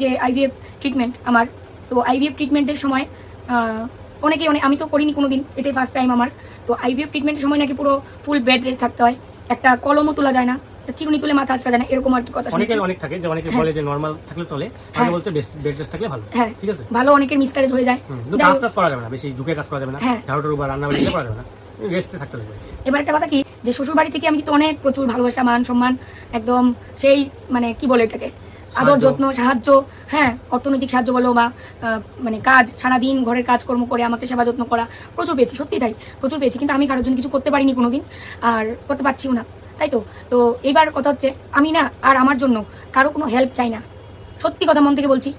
যে IVF treatment আমার। তো আইভিএফ ট্রিটমেন্টের সময় অনেকে অনেক আমি তো করিনি কোনোদিন এটাই ফার্স্ট টাইম আমার। তো আইভিএফ ট্রিটমেন্টের সময় নাকি পুরো ফুল বেড রেস্ট থাকতে হয়। একটা কলমও তোলা যায় না চিরুনি তুলে মাথা আছড়া যায় না এরকম আর কি কথা অনেকের অনেক থাকে যে অনেকে বলে যে নর্মাল থাকলে চলে অনেকে হ্যাঁ। বলছে বেড রেস্ট থাকলে ভালো হ্যাঁ। ঠিক আছে? ভালো অনেকের মিসক্যারেজ হয়ে যায়। কাজ টাজ করা যাবে না বেশি ঝুঁকে কাজ করা যাবে না হ্যাঁ। ঝাড়ু টাড়ু বা রান্না করা যাবে না রেস্টে থাকতে হবে। এবার একটা কথা কি যে শ্বশুর বাড়ি থেকে আমি কিন্তু অনেক প্রচুর ভালোবাসা মান সম্মান একদম সেই মানে কি বলে এটাকে আদর, যত্ন, সাহায্য হ্যাঁ অর্থনৈতিক সাহায্য বলো বা মানে কাজ, সারাদিন ঘরের কাজকর্ম করে আমাকে সেবা যত্ন করা, প্রচুর পেয়েছি, সত্যি তাই, প্রচুর পেয়েছি, কিন্তু আমি কারোর জন্য কিছু করতে পারিনি কোনোদিন, আর করতে পারছিও না, তাই তো? তো এইবার কথা হচ্ছে, আমি না, আর আমার জন্য কারও কোনো হেল্প চাই না, সত্যি কথা মন থেকে বলছি,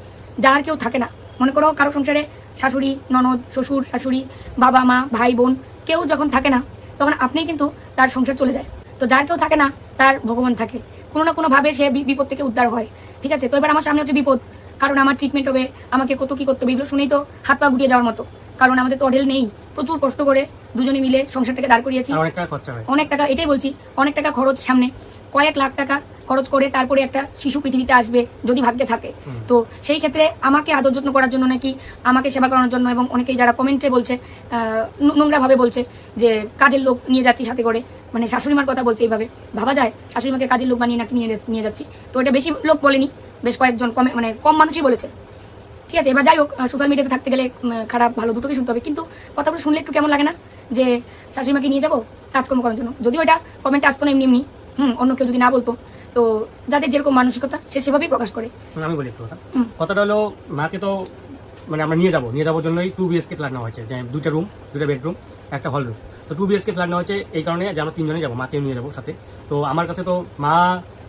যার কেউ থাকে না, মনে করো কারও সংসারে শাশুড়ি, ননদ, শ্বশুর, শাশুড়ি, বাবা, মা, ভাই, বোন, কেউ যখন থাকে না, তখন আপনিই কিন্তু তার সংসার চলে যায় তো যার কেউ থাকে না, তার ভগবান থাকে। কোনো না কোনোভাবে সে বিপদ থেকে উদ্ধার হয়। ঠিক আছে? তো এবার আমার সামনে হচ্ছে বিপদ। কারণ আমার ট্রিটমেন্ট হবে, আমাকে কত কি করতে হবে, এগুলো শুনেই তো হাত পা গুটিয়ে যাওয়ার মতো। কারণ আমাদের তো অঢেল নেই। প্রচুর কষ্ট করে দুজনে মিলে সংসারটাকে দাঁড় করিয়েছি। অনেক টাকা খরচা হয়। অনেক টাকা এটাই বলছি অনেক টাকা খরচ সামনে। কয়েক লাখ টাকা খরচ করে তারপরে একটা শিশু পৃথিবীতে আসবে যদি ভাগ্যে থাকে। তো সেই ক্ষেত্রে আমাকে আদর যত্ন করার জন্য নাকি আমাকে সেবা করানোর জন্য এবং অনেকেই যারা কমেন্টে বলছে নোংরা ভাবে বলছে যে কাজের লোক নিয়ে যাচ্ছি সাথে করে। মানে শাশুড়ি মার কথা বলছে এইভাবে। ভাবা যায় শাশুড়ি মাকে কাজের লোক বানিয়ে নাকি নিয়ে নিয়ে যাচ্ছি। তো এটা বেশি লোক বলেনি বেশ কয়েকজন কমে মানে কম মানুষই বলেছে। ঠিক আছে এবার যাই হোক সোশ্যাল মিডিয়াতে থাকতে গেলে খারাপ ভালো দুটোকে শুনতে হবে। কিন্তু কথাগুলো শুনলে একটু কেমন লাগে না? যে শাশুড়ি মাকে নিয়ে যাব কাজকর্ম করার জন্য। যদিও এটা কমেন্টে আসতো না এমনি এমনি হুম অন্য কেউ যদি না বলতো। তো যাদের যেরকম মানসিকতা সে সেভাবেই প্রকাশ করে। হুম, আমি বলি একটু কথা। কথাটা হলো মাকে তো মানে আমরা নিয়ে যাব। নিয়ে যাওয়ার জন্যই টু বিএসকে ফ্ল্যাট নেওয়া হয়েছে। যে দুইটা রুম দুইটা বেডরুম একটা হল রুম তো টু বিএসকে ফ্ল্যাট নেওয়া হয়েছে এই কারণে যে আমরা তিনজনেই যাব মাকেও নিয়ে যাব সাথে। তো আমার কাছে তো মা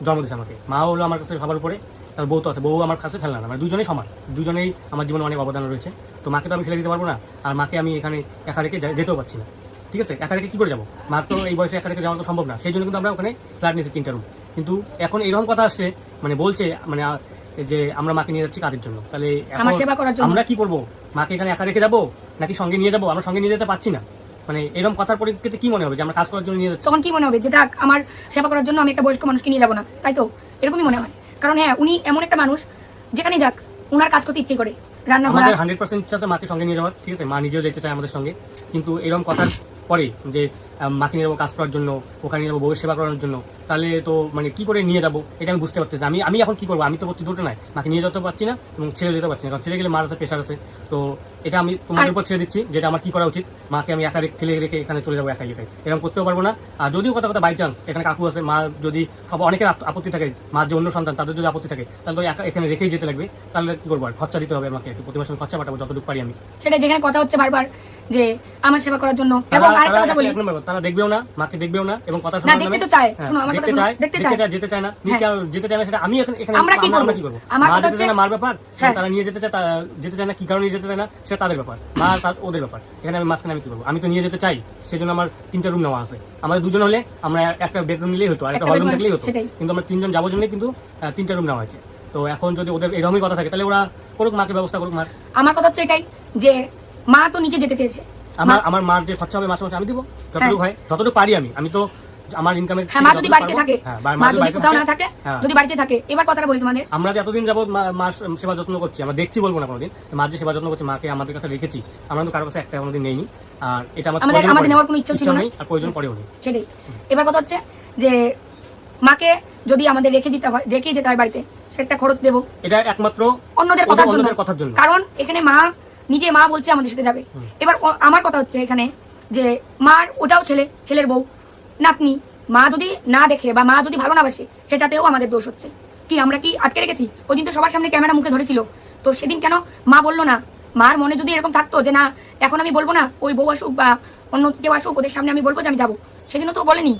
জন্ম দিয়েছে আমাকে। মা হলো আমার কাছে সবার উপরে। তার বউ তো আছে বউ আমার কাছে ফেলনা না মানে দুজনেই সমান দুজনেই আমার জীবনে অনেক অবদান রয়েছে। তো মাকে তো আমি ফেলে দিতে পারব না আর মাকে আমি এখানে একা রেখে যেতেও পারছি না। ঠিক আছে? একা রেখে কি করে যাব? মার তো এই বয়সে একা রেখে যাওয়া তো সম্ভব না সেই জন্য কিন্তু আমরা ওখানে ফ্ল্যাট নিয়েছি তিনটা রুম কিন্তু এখন এরকম কথা আসছে মানে বলছে মানে যে আমরা মাকে নিয়ে যাচ্ছি কাজের জন্য। তাহলে আমার সেবা করার জন্য। আমরা কি করব? মাকে এখানে একা রেখে যাব নাকি সঙ্গে নিয়ে যাব? আমরা সঙ্গে নিয়ে যেতে পারছি না। মানে এরকম কথার পরিপ্রেক্ষিতে কি মনে হবে যে আমরা কাজ করার জন্য নিয়ে যাচ্ছি? তখন কি মনে হবে? যে দেখ আমার সেবা করার জন্য আমি একটা বয়স্ক মানুষকে নিয়ে যাব না। তাই তো? এরকমই মনে হয়। কারণ হ্যাঁ উনি এমন একটা মানুষ যেখানে যাক উনার কাজ করতে ইচ্ছে করে। রান্না আমাদের হান্ড্রেড পার্সেন্ট ইচ্ছা আছে মাকে সঙ্গে নিয়ে যাওয়ার ঠিক আছে? মা নিজেও যেতে চায় আমাদের সঙ্গে। কিন্তু এরকম কথার পরে যে মাকে নিয়ে যাব কাজ করার জন্য ওখানে নিয়ে যাব বউয়ের সেবা করার জন্য। তাহলে তো মানে কি করে নিয়ে যাব? এটা আমি বুঝতে পারতেছি আমি আমি এখন কি করব? আমি তো বলছি দুটো নাই। মাকে নিয়ে যেতে পারছি না এবং ছেড়ে যেতে পারছি না। কারণ ছেড়ে গেলে মার আছে প্রেশার আছে। তো এটা আমি তোমাদের উপর ছেড়ে দিচ্ছি যেটা আমার কি করা উচিত? মাকে আমি একা রেখে ফেলে রেখে এখানে চলে যাব একাই একাই। এরকম করতেও পারব না। আর যদিও কথা কথা বাই চান্স এখানে কাকু আছে মা যদি সব অনেকের আপত্তি থাকে মার যে অন্য সন্তান তাদের যদি আপত্তি থাকে তাহলে তো একা- এখানে রেখেই যেতে লাগবে। তাহলে কি করব? আর খরচা দিতে হবে আমাকে একটু প্রতি মাসে খরচা পাঠাবো যতটুকু পারি আমি। সেটা যেখানে কথা হচ্ছে বারবার যে আমার সেবা করার জন্য। এবং আরেকটা কথা বলি। এক তারা দেখবেও না মাকে দেখবেও না এবং কথা না, দেখতে তো চায়। হ্যাঁ, শোনো, আমার দেখতে কথা চায় শোনো, দেখতে চায়। যেতে চায় না। হ্যাঁ। কেউ যেতে চায় না সেটা আমি এখানে এখানে আমরা কি করব? কি করব? আমার কথা চায় না মার ব্যাপার? হ্যাঁ। তারা নিয়ে যেতে চায় যেতে চায় না কি কারণে যেতে চায় না সেটা তাদের ব্যাপার। মা তার ওদের ব্যাপার। এখানে আমি মাঝখানে আমি কি করব? আমি তো নিয়ে যেতে চাই সেজন্য আমার তিনটা রুম নেওয়া আছে। আমাদের দুজন হলে আমরা একটা বেডরুম নিলেই হতো আর একটা একটা হল রুম থাকলেই হতো। কিন্তু আমরা তিনজন যাব জন্য কিন্তু তিনটা রুম নেওয়া হয়েছে। তো এখন যদি ওদের এরকমই কথা থাকে তাহলে ওরা করুক মাকে ব্যবস্থা করুক মার। আমার কথা হচ্ছে এটাই যে মা তো নিজে যেতে চেয়েছে। আমার আমার মার যে খরচা হবে মাসে মাসে আমি দিব। যতটুকু হয়। যতটুকু পারি আমি। আমি তো আমার ইনকামের হ্যাঁ মা যদি বাড়িতে থাকে মা যদি কোথাও না থাকে। হ্যাঁ। যদি বাড়িতে থাকে এবার কথাটা বলি তোমাদের। আমরা যে এতদিন যাবত মার সেবা যত্ন করছি আমরা দেখছি বলব না কোনোদিন মার যে সেবা যত্ন করছি মাকে আমাদের কাছে রেখেছি আমরা কাছে একটা কোনোদিন নেইনি। আর এটা আমাদের আমাদের-। নেওয়ার কোনো ইচ্ছা ছিল না। আর প্রয়োজন পড়েও নেই। সেটাই। এবার কথা হচ্ছে যে মাকে যদি আমাদের রেখে যেতে হয় রেখে যেতে হয় বাড়িতে সেটা খরচ দেবো। এটা একমাত্র অন্যদের কথার জন্য। কারণ এখানে মা নিজে মা বলছে আমাদের সাথে যাবে। এবার আমার কথা হচ্ছে এখানে যে, মার ওটাও ছেলে, ছেলের বউ, নাতনি, মা যদি না দেখে বা মা যদি ভালো না বাসে, সেটাতেও আমাদের দোষ হচ্ছে। কি, আমরা কি আটকে রেখেছি? ওই দিন তো সবার সামনে ক্যামেরা মুখে ধরেছিল। তো সেদিন কেন মা বলল না? মার মনে যদি এরকম থাকতো যে, না, এখন আমি বলব না, ওই বউ আসুক বা অন্য কেউ আসুক, ওদের সামনে আমি বলব যে, আমি যাব। সেদিনও তো বলেনি।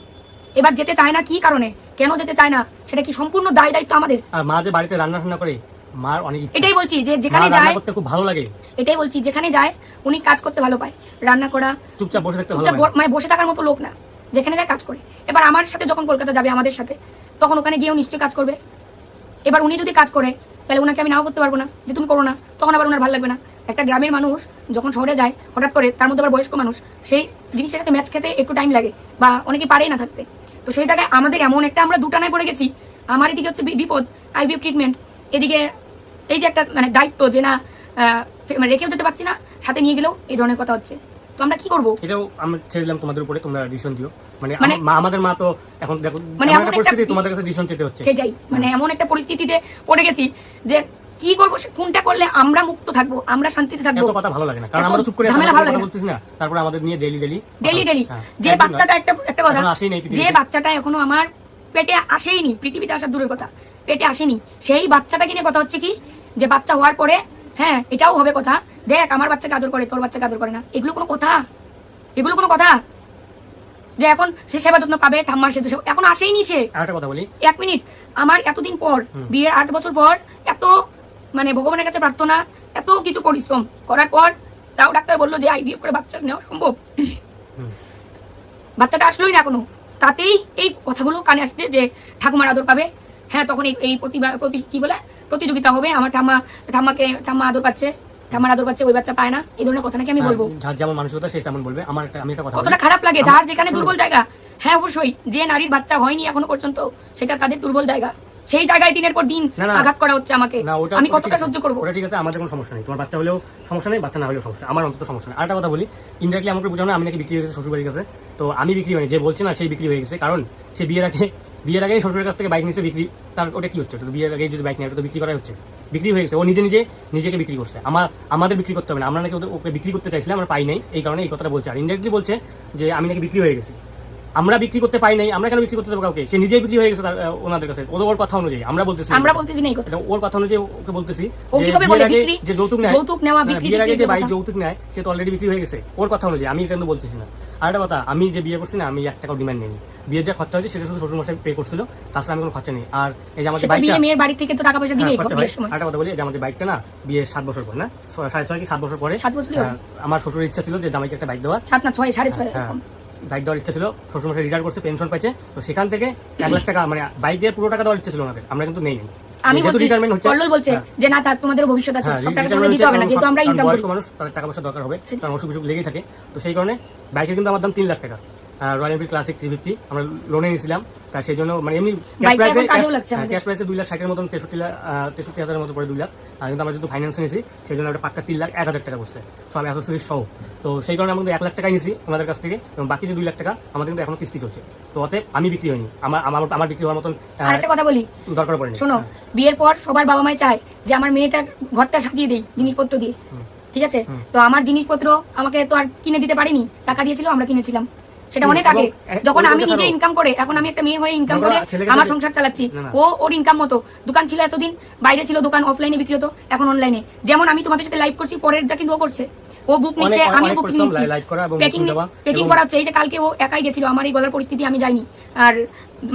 এবার যেতে চায় না কি কারণে? কেন যেতে চায় না? সেটা কি সম্পূর্ণ দায় দায়িত্ব আমাদের? আর মা যে বাড়িতে রান্না করে মার অনেক এটাই বলছি যে যেখানে যায় করতে খুব ভালো লাগে। এটাই বলছি যেখানে যায় উনি কাজ করতে ভালো পায়। রান্না করা চুপচাপ বসে থাকতে ভালো মানে বসে থাকার মতো লোক না। যেখানে যায় কাজ করে। এবার আমার সাথে যখন কলকাতা যাবে আমাদের সাথে তখন ওখানে গিয়েও নিশ্চয়ই কাজ করবে। এবার উনি যদি কাজ করে তাহলে ওনাকে আমি নাও করতে পারব না। যে তুমি করো না তখন আবার ওনার ভালো লাগবে না। একটা গ্রামের মানুষ যখন শহরে যায় হঠাৎ করে তার মধ্যে আবার বয়স্ক মানুষ সেই জিনিসটার সাথে ম্যাচ খেতে একটু টাইম লাগে বা অনেকে পারেই না থাকতে। তো সেই জায়গায় আমাদের এমন একটা আমরা দুটানায় পড়ে গেছি। আমার এদিকে হচ্ছে বিপদ আইভিএফ ট্রিটমেন্ট এদিকে এই যে একটা মানে দায়িত্ব যে না মানে রেখেও যেতে পারছি না সাথে নিয়ে গেলেও এই ধরনের কথা হচ্ছে। তো আমরা কি করব? এটাও আমি ছেড়ে দিলাম তোমাদের উপরে তোমরা ডিসিশন দিও। মানে মানে- মা আমাদের মা তো এখন দেখো মানে এমন একটা পরিস্থিতি তোমাদের কাছে ডিসিশন চেতে হচ্ছে। সেটাই মানে এমন একটা পরিস্থিতিতে পড়ে গেছি যে কি করব কোনটা করলে আমরা মুক্ত থাকব আমরা শান্তিতে থাকব। এত কথা ভালো লাগে না কারণ আমরা চুপ করে ঝামেলা ভালো লাগে না। বলতেছি না। তারপরে আমাদের নিয়ে হ্যাঁ, যে বাচ্চাটা একটা একটা কথা যে বাচ্চাটা এখনও আমার পেটে আসেইনি পৃথিবীতে আসার দূরের কথা। পেটে আসেনি। সেই বাচ্চাটাকে নিয়ে কথা হচ্ছে কি? যে বাচ্চা হওয়ার পরে হ্যাঁ এটাও হবে কথা। দেখ আমার বাচ্চাকে আদর করে তোর বাচ্চাকে আদর করে না। এগুলো কোনো কথা। এগুলো কোনো কথা। যে এখন সে সেবা যত্ন পাবে ঠাম্মার সে সেবা- এখন আসেইনি সে। একটা কথা বলি। এক মিনিট। আমার এতদিন পর বিয়ের আট বছর পর এত মানে ভগবানের কাছে প্রার্থনা এত কিছু পরিশ্রম করার পর তাও ডাক্তার বলল যে আইভিএফ করে বাচ্চা নেওয়া সম্ভব। বাচ্চাটা আসলোই না কোনো তাতেই এই কথাগুলো কানে আসছে যে ঠাকুমার আদর পাবে। হ্যাঁ তখন এই প্রতিভা প্রতি কি বলে? প্রতিযোগিতা হবে। আমার ঠাম্মা ঠাম্মাকে ঠাম্মা আদর পাচ্ছে। ঠাম্মার আদর পাচ্ছে ওই বাচ্চা পায় না। এই ধরনের কথা নাকি আমি বলব? যার যেমন মানসিকতা সে তেমন বলবে। আমার একটা আমি একটা কথা কতটা খারাপ লাগে। যার যেখানে দুর্বল জায়গা। হ্যাঁ অবশ্যই। যে নারীর বাচ্চা হয়নি এখনও পর্যন্ত সেটা তাদের দুর্বল জায়গা। সেই জায়গায় দিনের পর দিন। আঘাত করা হচ্ছে আমাকে। আমি কতটা সহ্য করব? ওটা ঠিক আছে আমাদের কোনো সমস্যা নেই। তোমার বাচ্চা হলেও সমস্যা নেই বাচ্চা না হলেও সমস্যা আমার অন্তত সমস্যা নেই। আরেকটা কথা বলি। ইনডাইরেক্টলি আমাকে বোঝানো আমি নাকি বিক্রি হয়ে গেছে শ্বশুরবাড়ির কাছে। তো আমি বিক্রি হয়নি। যে বলছে না সেই বিক্রি হয়ে গেছে। কারণ সে বিয়ের আগে বিয়ের আগে শ্বশুরের কাছ থেকে বাইক নিচ্ছে বিক্রি। তার ওটা কি হচ্ছে? তো বিয়ের আগে যদি বাইক নেয় তো বিক্রি করা হচ্ছে। বিক্রি হয়ে গেছে। ও নিজে নিজে নিজেকে বিক্রি করছে। আমার, আমাদের বিক্রি করতে হবে না। আমরা নাকি ওদের- ওকে বিক্রি করতে চাইছিলাম, আমরা পাই নাই। এই কারণে এই কথাটা বলছে। আর ইনডাইরেক্টলি বলছে যে, আমি নাকি বিক্রি হয়ে গেছি। আমরা বিক্রি করতে পাই নাই আমরা কেন বিক্রি করতে দেবো কাউকে? সে নিজেই বিক্রি হয়ে গেছে তার, ওনাদের কাছে। ওদের ওর কথা অনুযায়ী আমরা বলতেছি আমরা বলতেছি না ওর কথা অনুযায়ী ওকে বলতেছি যে যৌতুক নেয় যৌতুক নেওয়া, বিক্রি বিয়ের আগে যে কথা। যৌতুক নেয় সে তো অলরেডি বিক্রি হয়ে গেছে। ওর কথা অনুযায়ী আমি এটা কিন্তু বলতেছি না। আর একটা কথা আমি যে বিয়ে করছি না আমি এক টাকাও ডিমান্ড নেই বিয়ের যা খরচা হয়েছে সেটা শুধু শ্বশুর মশাই পে করছিল তাছাড়া আমি কোনো খরচা নেই। আর এই যে আমাদের বাইকটা মেয়ের বাড়ি থেকে তো টাকা পয়সা দিবেই হ্যাঁ, হয়। বিয়ের সময়? কথা বলি যে আমাদের বাইকটা না বিয়ে সাত বছর পর না? সাড়ে ছয় কি সাত বছর পরে সাত বছরই হ্যাঁ, আমার শ্বশুরের ইচ্ছা ছিল যে জামাইকে একটা বাইক দেওয়া সাত না ছয় সাড়ে ছয় হ্যাঁ। বাইক দেওয়ার ইচ্ছা ছিল শ্বশুরমশাই রিটায়ার করছে পেনশন পাইছে তো সেখান থেকে এক লাখ টাকা মানে বাইক দিয়ে পুরো টাকা দেওয়ার ইচ্ছা ছিল আমাদের আমরা কিন্তু নেই আমি বলছি কল্লোল বলছে হ্যাঁ, যে না তার তোমাদের ভবিষ্যৎ আছে হ্যাঁ, সব টাকা তোমাদের দিতে হবে না যেহেতু আমরা ইনকাম করি মানুষ টাকা পয়সা দরকার হবে কারণ অসুখ বিসুখ লেগেই থাকে তো সেই কারণে বাইকের কিন্তু আমার দাম তিন লাখ টাকা। Royal Enfield classic three fifty আমরা লোনে নিয়েছিলাম। তা সেই জন্য মানে এমনি ক্যাশ প্রাইসে আমাদের। ক্যাশ দুই লাখ ষাটের মতন তেষট্টি লাখ তেষট্টি হাজারের মতো পড়ে দুই লাখ। আর কিন্তু আমরা যেহেতু ফাইন্যান্স নিয়েছি সেই জন্য একটা পাক্কা তিন লাখ এক হাজার টাকা করছে সব অ্যাসেসরিজ সহ। তো সেই কারণে আমরা কিন্তু এক লাখ টাকাই নিয়েছি ওনাদের কাছ থেকে এবং বাকি যে দুই লাখ টাকা আমাদের কিন্তু এখনও কিস্তি চলছে। তো অতএব আমি বিক্রি হয়নি আমার আমার আমার বিক্রি হওয়ার মতন একটা কথা বলি। দরকার পড়েনি। শোনো বিয়ের পর সবার বাবা মাই চায় যে আমার মেয়েটার ঘরটা সাজিয়ে দেই জিনিসপত্র দিয়ে। ঠিক আছে? তো আমার জিনিসপত্র আমাকে তো আর কিনে দিতে পারিনি টাকা দিয়েছিল আমরা কিনেছিলাম। সেটা অনেক আগে। যখন আমি নিজে ইনকাম করে এখন আমি একটা মেয়ে হয়ে ইনকাম করে আমার সংসার চালাচ্ছি। ও ওর ইনকাম মতো। দোকান ছিল এতদিন বাইরে ছিল দোকান অফলাইনে বিক্রি হতো এখন অনলাইনে যেমন আমি তোমাদের সাথে লাইভ করছি পরেরটা কিন্তু ও করছে। ও বুক নিচ্ছে আমি বুক নিচ্ছি। প্যাকিং প্যাকিং করা হচ্ছে। এই যে কালকে ও একাই গেছিল আমার এই গলার পরিস্থিতি আমি যাইনি আর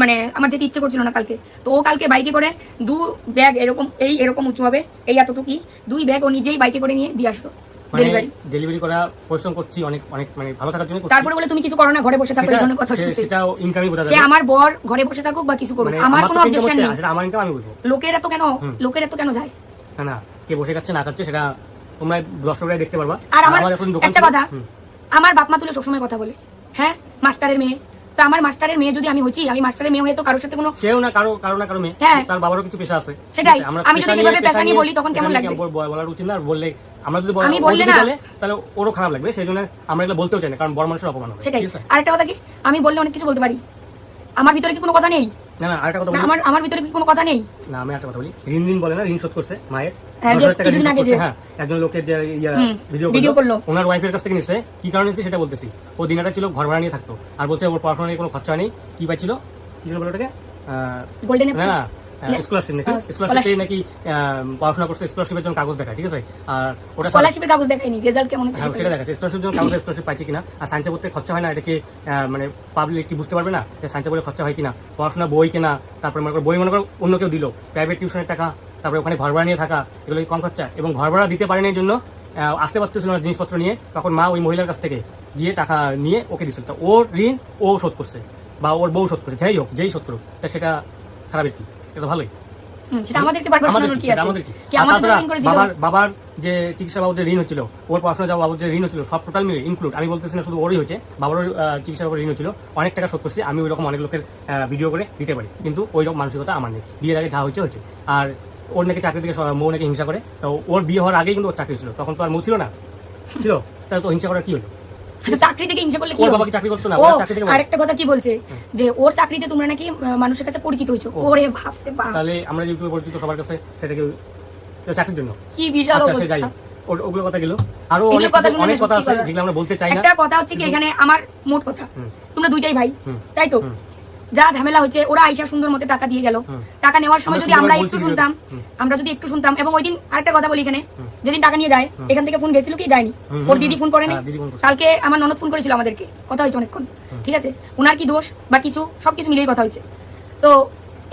মানে আমার যেতে ইচ্ছে করছিল না কালকে। তো ও কালকে বাইকে করে দু ব্যাগ এরকম এই এরকম উঁচু হবে এই এতটুকুই। দুই ব্যাগ ও নিজেই বাইকে করে নিয়ে দিয়ে আসলো। মানে ডেলিভারি ডেলিভারি করা পরিশ্রম করছি অনেক অনেক মানে ভালো থাকার জন্য তারপরে বলে তুমি কিছু করো না ঘরে বসে থাকো এই ধরনের কথা শুনতে। সেটাও ইনকামই বোঝা সে আমার বর ঘরে বসে থাকুক বা কিছু করুক। আমার কোনো অবজেকশন নেই। সেটা আমার ইনকাম আমি বুঝব। লোকের এত কেন লোকের এত কেন যায়? না না কে বসে খাচ্ছে না খাচ্ছে সেটা তোমরা দর্শকরা দেখতে পারবা। আর আমার একটা কথা আমার বাপ মা তুলে সবসময় কথা বলে। হ্যাঁ মাস্টারের মেয়ে। তো আমার মাস্টারের মেয়ে যদি আমি হচ্ছি আমি মাস্টারের মেয়ে হয়ে তো কারোর সাথে কোনো সেও না কারও কারও না কারও মেয়ে। হ্যাঁ। তার বাবারও কিছু পেশা আছে। সেটাই। আমি যদি সেভাবে পেশা নিয়ে বলি তখন কেমন লাগবে? বল- বলার উচিত না বললে আমরা যদি আমি বললে না। তাহলে ওরও খারাপ লাগবে। সেই জন্য আমরা এগুলো বলতেও চাই না কারণ বড় মানুষের অপমান হবে সেটাই। আর একটা কথা কি? আমি বললে অনেক কিছু বলতে পারি। আমার ভিতরে কি কোনো কথা নেই? না না আরেকটা কথা বলি। আমার আমার ভিতরে কি কোনো কথা নেই? না আমি একটা কথা বলি। ঋণ ঋণ বলে না ঋণ শোধ করছে মায়ের। হ্যাঁ, যে হাজার টাকা ঋণ কিছুদিন আগে যে- হ্যাঁ। একজন লোকের যে ভিডিও ভিডিও করল। ওনার ওয়াইফের কাছ থেকে নিচ্ছে কি কারণে সেটা বলতেছি। ও দিনাটা ছিল ঘর ভাড়া নিয়ে থাকতো। আর বলছে ওর পড়াশোনা নিয়ে কোনো খরচা নেই কি পাইছিল? কি জন্য ওটাকে? গোল্ডেন না স্কলারশিপ নাকি? স্কলারশিপে নাকি পড়াশোনা করছে স্কলারশিপের জন্য কাগজ দেখায় ঠিক আছে? আর ওটা স্কলারশিপের কাগজ দেখাইনি রেজাল্ট কেমন হচ্ছে হ্যাঁ সেটা সেটা দেখাচ্ছে। স্কলারশিপ জন্য কাগজ স্কলারশিপ পাইছে কিনা? আর সায়েন্সে পড়তে খরচা হয় না এটা কি মানে পাবলিক কি বুঝতে পারবে না যে সায়েন্সে খরচা হয় কিনা? পড়াশোনা বই কেনা তারপরে মনে করো বই মনে করো অন্য কেউ দিল প্রাইভেট টিউশনের টাকা তারপরে ওখানে ঘর ভাড়া নিয়ে থাকা এগুলো কম খরচা? এবং ঘর ভাড়া দিতে পারেনি এই জন্য আসতে পারতেছিল না জিনিসপত্র নিয়ে তখন মা ওই মহিলার কাছ থেকে গিয়ে টাকা নিয়ে ওকে দিচ্ছিল তো ওর ঋণ ও শোধ করছে বা ওর বউ শোধ করছে যাই হোক যেই শোধ করুক তা সেটা খারাপের কি। এটা ভালোই। সেটা আমাদেরকে বারবার শোনানোর কি কি আছে? কি কি আর আমাদের তাছাড়া বাবার বাবার যে চিকিৎসা বাবদ যে ঋণ হচ্ছিল ওর পড়াশোনা যাওয়া বাবদ যে ঋণ হচ্ছিল সব টোটাল মিলে ইনক্লুড আমি বলতেছি না শুধু ওরই হয়েছে বাবারও চিকিৎসা বাবদ ঋণ হচ্ছিল অনেক টাকা শোধ করছি আমি ওই রকম অনেক লোকের ভিডিও করে দিতে পারি কিন্তু ওই রকম মানসিকতা আমার নেই। বিয়ের আগে যা হচ্ছে হচ্ছে আর ওর নাকি চাকরি থেকে মৌ নাকি হিংসা করে তো ওর বিয়ে হওয়ার আগেই কিন্তু ওর চাকরি ছিল তখন তো আর মৌ ছিল না। ছিল তাহলে তো হিংসা করার কি হলো? চাকরি থেকে হিংসা করলে কি বাবা কি চাকরি করতো না? ও চাকরি থেকে আরেকটা কথা কি বলছে? যে ওর চাকরিতে তোমরা নাকি মানুষের কাছে পরিচিত হয়েছো। ওরে ভাবতে তাহলে আমরা ইউটিউবে পরিচিত সবার কাছে সেটাকে চাকরির জন্য। কি বিশাল আচ্ছা অবস্থা। ওগুলো কথা গেল। আরও অনেক কথা কিছু- শুনে অনেক কথা আছে যেগুলো আমরা বলতে চাই না। একটা কথা হচ্ছে কি এখানে আমার মোট কথা। তোমরা দুইটাই ভাই। তাই তো। যা ঝামেলা হচ্ছে ওরা আইসা সুন্দর মতো টাকা দিয়ে গেল। টাকা নেওয়ার সময় যদি আমরা একটু শুনতাম আমরা যদি একটু শুনতাম এবং ওই দিন আরেকটা কথা বলি এখানে যেদিন টাকা নিয়ে যায় এখান থেকে ফোন গেছিল কি? যায়নি। ওর দিদি ফোন করেনি। হ্যাঁ। কালকে আমার ননদ ফোন করেছিল আমাদেরকে। কথা হয়েছে অনেকক্ষণ ঠিক আছে? ওনার কি দোষ বা কিছু সবকিছু মিলিয়ে কথা হয়েছে। তো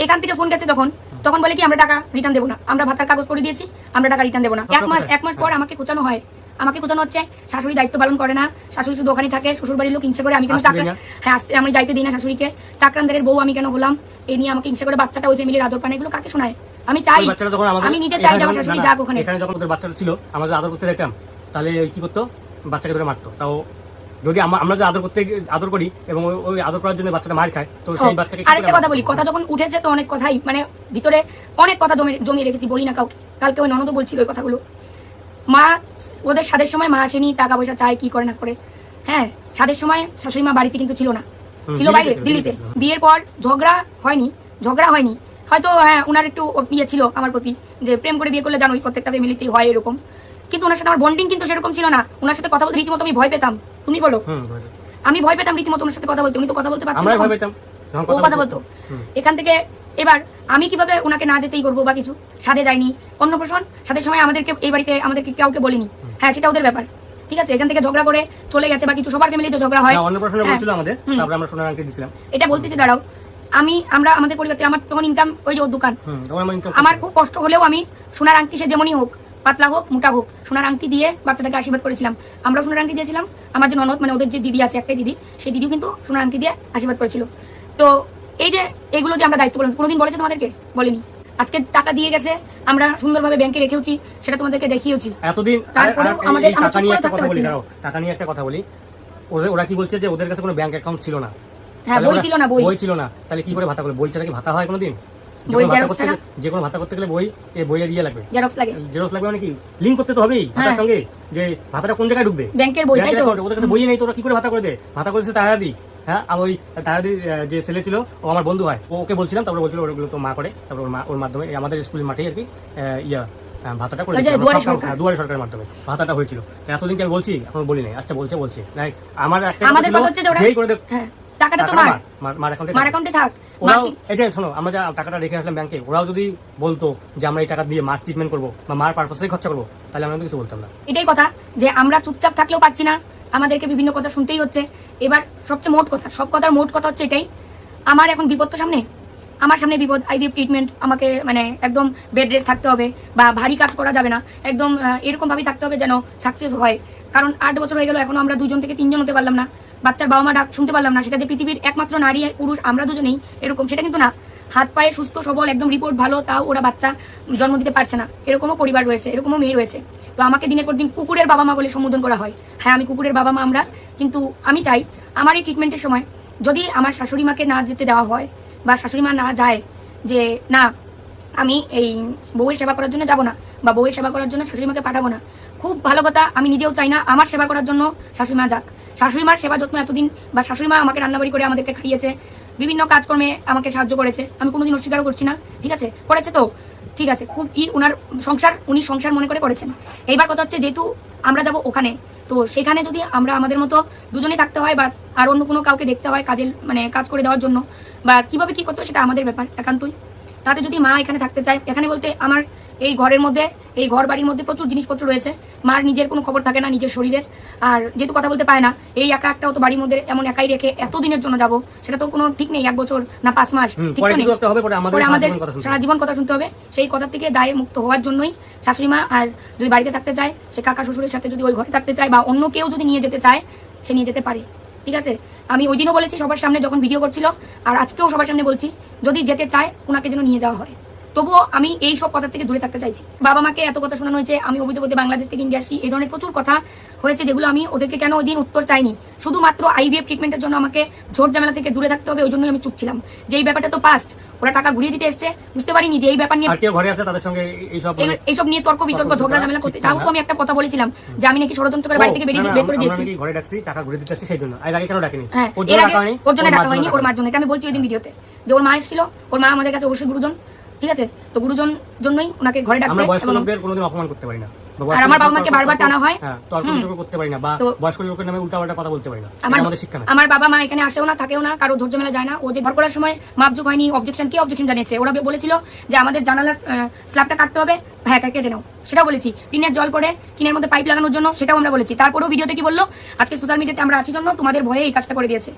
এখান থেকে ফোন গেছে তখন তখন বলে কি আমরা টাকা রিটার্ন দেবো না। আমরা ভাতার কাগজ করে দিয়েছি আমরা টাকা রিটার্ন দেবো না। এক মাস এক মাস পর আমাকে খোঁচানো হয়। আমাকে খোঁচানো হচ্ছে শাশুড়ি দায়িত্ব পালন করে না শাশুড়ি শুধু ওখানে থাকে শ্বশুর বাড়ির লোক হিংসা করে আমি কেন চাকরা হ্যাঁ আসতে আমি যাইতে দিই না শাশুড়িকে। চাকরান্দারের বউ আমি কেন হলাম? এই নিয়ে আমাকে হিংসা করে বাচ্চাটা ওই ফ্যামিলির আদর পানে এগুলো কাকে শোনায়? আমি চাই আমি নিজে চাই যে আমার শাশুড়ি যাক ওখানে। এখানে যখন ওদের বাচ্চাটা ছিল আমরা আদর করতে যেতাম তাহলে কি করতো? বাচ্চাকে ধরে মারতো। তাও যদি আমরা যদি আদর করতে আদর করি এবং ওই- আদর করার জন্য বাচ্চাটা মার খায় তো সেই বাচ্চাকে কি করে আরেকটা কথা বলি কথা যখন উঠেছে তো অনেক কথাই মানে ভিতরে অনেক কথা জমে জমিয়ে রেখেছি বলি না কাউকে। কালকে ওই ননদও বলছিল ওই কথাগুলো। মা ওদের সাদের সময় মা আসেনি টাকা পয়সা চায় কি করে না করে। হ্যাঁ সাদের সময় শাশুড়ি মা বাড়িতে কিন্তু ছিল না। ছিল বাইরে দিল্লিতে। বিয়ের পর ঝগড়া হয়নি ঝগড়া হয়নি। হয়তো হ্যাঁ ওনার একটু ইয়ে ছিল আমার প্রতি যে প্রেম করে বিয়ে করলে জানোই প্রত্যেকটা ফ্যামিলিতেই হয় এরকম। কিন্তু ওনার সাথে আমার বন্ডিং কিন্তু সেরকম ছিল না। ওনার সাথে কথা বলতে রীতিমতো আমি ভয় পেতাম। তুমি বলো। আমি ভয় পেতাম রীতিমতো ওনার সাথে কথা বলতে। উনি তো কথা বলতে পারতাম ও কথা বলতো এখান থেকে এবার আমি কীভাবে ওনাকে না যেতেই করব বা কিছু? সাদে যায়নি। অন্নপ্রাশন সাদের সময় আমাদেরকে এই বাড়িতে আমাদেরকে কাউকে বলিনি। হ্যাঁ সেটা ওদের ব্যাপার। ঠিক আছে? এখান থেকে ঝগড়া করে চলে গেছে বা কিছু সবার ফ্যামিলিতে ঝগড়া হয়। অন্নপ্রাশনে হ্যাঁ। বলছিল আমাদের। তারপরে আমরা সোনার আংটি দিছিলাম এটা বলতেছি দাঁড়াও। আমি আমরা আমাদের পরিবারতে আমার তখন ইনকাম ওই যে ওর দোকান। আমরা খুব কষ্ট হলেও আমি সোনার আংটি সে যেমনই হোক পাতলা হোক মোটা হোক সোনার আংটি দিয়ে বাচ্চাটাকে আশীর্বাদ করেছিলাম। আমরা সোনার আংটি দিয়েছিলাম। আমার যে ননদ মানে ওদের যে দিদি আছে একটাই দিদি সেই দিদিও কিন্তু সোনার আংটি দিয়ে আশীর্বাদ করেছিল। তো এই যে এগুলো যে আমরা দায়িত্ব বললাম কোনোদিন বলেছে তোমাদেরকে? বলিনি। আজকে টাকা দিয়ে গেছে আমরা সুন্দরভাবে ব্যাংকে রেখেওছি সেটা তোমাদেরকে দেখিয়েছি এতদিন তারপরেও আমাদের- টাকা নিয়ে একটা কথা বলি টাকা নিয়ে একটা কথা বলি। ওরা কি বলছে যে ওদের কাছে কোনো ব্যাংক অ্যাকাউন্ট ছিল না? হ্যাঁ বই ছিল না বই। বই ছিল না। তাহলে কি করে ভাতা করবে বই ছাড়া কি ভাতা হয় কোনোদিন? বই কোনো ভাতা করতে গেলে- যে কোনো ভাতা করতে গেলে বই এই বইয়ের ইয়ে লাগবে। জেরক্স লাগে। জেরক্স লাগবে মানে কি? লিঙ্ক করতে তো হবেই ভাতার হ্যাঁ। সঙ্গে। যে ভাতাটা কোন জায়গায় ঢুকবে? ব্যাংকের বই তাই তো। ওদের কাছে বই নেই তো ওরা কি করে ভাতা করে দেয় ভাতা করেছে তাহারাদি হ্যাঁ আর ওই তারাদির যে ছেলে ছিল ও আমার বন্ধু হয়। ও ওকে বলছিলাম তারপরে বলছিল ওগুলো তো মা করে তারপর ওর মা ওর মাধ্যমে আমাদের স্কুলের মাঠেই আর কি ইয়া ভাতাটা করে ওই যে দিয়েছিল। আমরা দুয়ারে সরকার। হ্যাঁ, সরকারের মাধ্যমে ভাতাটা হয়েছিল। এতদিনকে এতদিন আমি বলছি? এখন বলি নাই। আচ্ছা বলছে বলছে। আমার একটা করে হ্যাঁ। টাকাটা তোমার মার, অ্যাকাউন্টে মার অ্যাকাউন্টে থাক। ওরাও এটা শোনো আমরা যা টাকাটা রেখে আসলাম ব্যাংকে ওরাও যদি বলতো যে আমরা এই টাকা দিয়ে মার ট্রিটমেন্ট করব বা মার পারপাসে খরচা করব তাহলে আমরা কিছু বলতাম না। এটাই কথা যে আমরা চুপচাপ থাকলেও পাচ্ছি না। আমাদেরকে বিভিন্ন কথা শুনতেই হচ্ছে। এবার সবচেয়ে মোট কথা সব কথার মোট কথা হচ্ছে এটাই। আমার এখন বিপদ তো সামনে। আমার সামনে বিপদ আইভিএফ ট্রিটমেন্ট আমাকে মানে একদম বেড রেস্ট থাকতে হবে বা ভারী কাজ করা যাবে না। একদম আহ, এরকম ভাবেই থাকতে হবে যেন সাকসেস হয়। কারণ আট বছর হয়ে গেল এখনও আমরা দুজন থেকে তিনজন হতে পারলাম না। বাচ্চার বাবা মা ডাক শুনতে পারলাম না, সেটা যে পৃথিবীর একমাত্র নারী পুরুষ, আমরা দুজনেই এরকম, সেটা কিন্তু না। হাত পায়ে সুস্থ, সবল, একদম রিপোর্ট ভালো, তাও ওরা বাচ্চা জন্ম দিতে পারছে না। এরকমও পরিবার রয়েছে, এরকমও মেয়ে রয়েছে। তো আমাকে দিনের পর দিন কুকুরের বাবা মা বলে সম্বোধন করা হয়। হ্যাঁ আমি কুকুরের বাবা মা আমরা, কিন্তু আমি চাই আমার এই ট্রিটমেন্টের সময় যদি আমার শাশুড়ি মাকে না যেতে দেওয়া হয় বা শাশুড়ি মা না যায় যে, না, আমি এই বউয়ের সেবা করার জন্য যাব না বা বউয়ের সেবা করার জন্য শাশুড়ি মাকে পাঠাবো না। খুব ভালো কথা, আমি নিজেও চাই না, আমার সেবা করার জন্য শাশুড়ি মা যাক। শাশুড়ি মার সেবা যত্ন এতদিন বা শাশুড়ি মা আমাকে রান্নাবাড়ি করে আমাদেরকে খাইয়েছে, বিভিন্ন কাজকর্মে আমাকে সাহায্য করেছে, আমি কোনোদিন অস্বীকারও করছি না, ঠিক আছে? করেছে তো, ঠিক আছে, খুব ই উনার সংসার, উনি সংসার মনে করে করেছেন। এইবার কথা হচ্ছে যেহেতু আমরা যাব ওখানে, তো সেখানে যদি আমরা আমাদের মতো দুজনে থাকতে হয় বা আর অন্য কোনো কাউকে দেখতে হয় কাজের মানে কাজ করে দেওয়ার জন্য, বা কীভাবে কি করতে সেটা আমাদের ব্যাপার, একান্তই। তাতে যদি মা এখানে থাকতে চায় এখানে বলতে আমার এই ঘরের মধ্যে এই ঘর বাড়ির মধ্যে প্রচুর জিনিসপত্র রয়েছে। মার নিজের কোনো খবর থাকে না নিজের শরীরের। আর যেহেতু কথা বলতে পায় না এই একা একটাও তো বাড়ির মধ্যে এমন একাই রেখে এত দিনের জন্য যাব সেটা তো কোনো ঠিক নেই এক বছর না পাঁচ মাস ঠিক নেই। একটা পরে আমাদের সারা জীবন কথা শুনতে সারা জীবন কথা শুনতে হবে। সেই কথা থেকে দায়ে মুক্ত হওয়ার জন্যই শাশুড়ি মা আর যদি বাড়িতে থাকতে চায় সে কাকা শ্বশুরের সাথে যদি ওই ঘরে থাকতে চায় বা অন্য কেউ যদি নিয়ে যেতে চায় সে নিয়ে যেতে পারে। ঠিক আছে? আমি ওই দিনও বলেছি সবার সামনে যখন ভিডিও করছিল, আর আজকেও সবার সামনে বলছি, যদি যেতে চায় ওনাকে যেন নিয়ে যাওয়া হয়। তবুও আমি এই সব কথার থেকে দূরে থাকতে চাইছি। বাবা মাকে এত কথা শোনানো হয়েছে আমি অবৈধ পথে বাংলাদেশ থেকে ইন্ডিয়া আসি এই ধরনের প্রচুর কথা হয়েছে যেগুলো আমি ওদেরকে কেন ওই দিন উত্তর চাইনি। শুধুমাত্র আইভিএফ ট্রিটমেন্টের জন্য আমাকে ঝোট ঝামেলা থেকে দূরে থাকতে হবে ওই জন্যই আমি চুপ ছিলাম। যে এই ব্যাপারটা তো পাস্ট ওরা টাকা ঘুরিয়ে দিতে এসছে বুঝতে পারিনি যে এই ব্যাপার নিয়ে ঘরে আসলে তাদের সঙ্গে এইসব মানে এই- এইসব নিয়ে তর্ক বিতর্ক ঝগড়া ঝামেলা করতে তাও তো আমি একটা কথা বলেছিলাম যে আমি নাকি ষড়যন্ত্র করে বাড়ি থেকে বেরিয়ে বের করে দিয়েছি। ঘরে ডাকছি টাকা ঘুরে দিতে সেই জন্য। আর আগে কেন ডাকেনি? হ্যাঁ ওর জন্য ডাকা হয়নি? ওর মার জন্য ওর মার জন্য এটা আমি বলছি ওই দিন ভিডিওতে যে ওর মা এসেছিল ওর মা আমাদের কাছে অবশ্যই গুরুজন। ঠিক আছে? তো গুরুজন জন্যই ওনাকে ঘরে বয়স্ক কোনোদিন অপমান করতে পারি না। আর আমার বাবা মাকে বারবার টানা হয়। তর্ক হুম। বিতর্ক করতে পারি না বা বয়স্ক লোকের নামে উল্টাপাল্টা কথা বলতে পারি না। আমাদের শিক্ষা আমার বাবা মা এখানে আসেও না থাকেও না কারও ধৈর্য মেলা যায় না। ও যে ঘর করার সময় মাপজুক হয়নি অবজেকশন কি অবজেকশন জানিয়েছে? ওরা বলেছিল যে আমাদের জানালার স্ল্যাবটা কাটতে হবে। হ্যাঁ কেটে নাও। সেটাও বলেছি। টিনের জল পড়ে টিনের মধ্যে পাইপ লাগানোর জন্য সেটাও আমরা বলেছি। তারপরেও ভিডিওতে কি বলল? আজকে সোশ্যাল মিডিয়াতে আমরা আছি জন্য তোমাদের ভয়ে এই কাজটা করে দিয়েছে।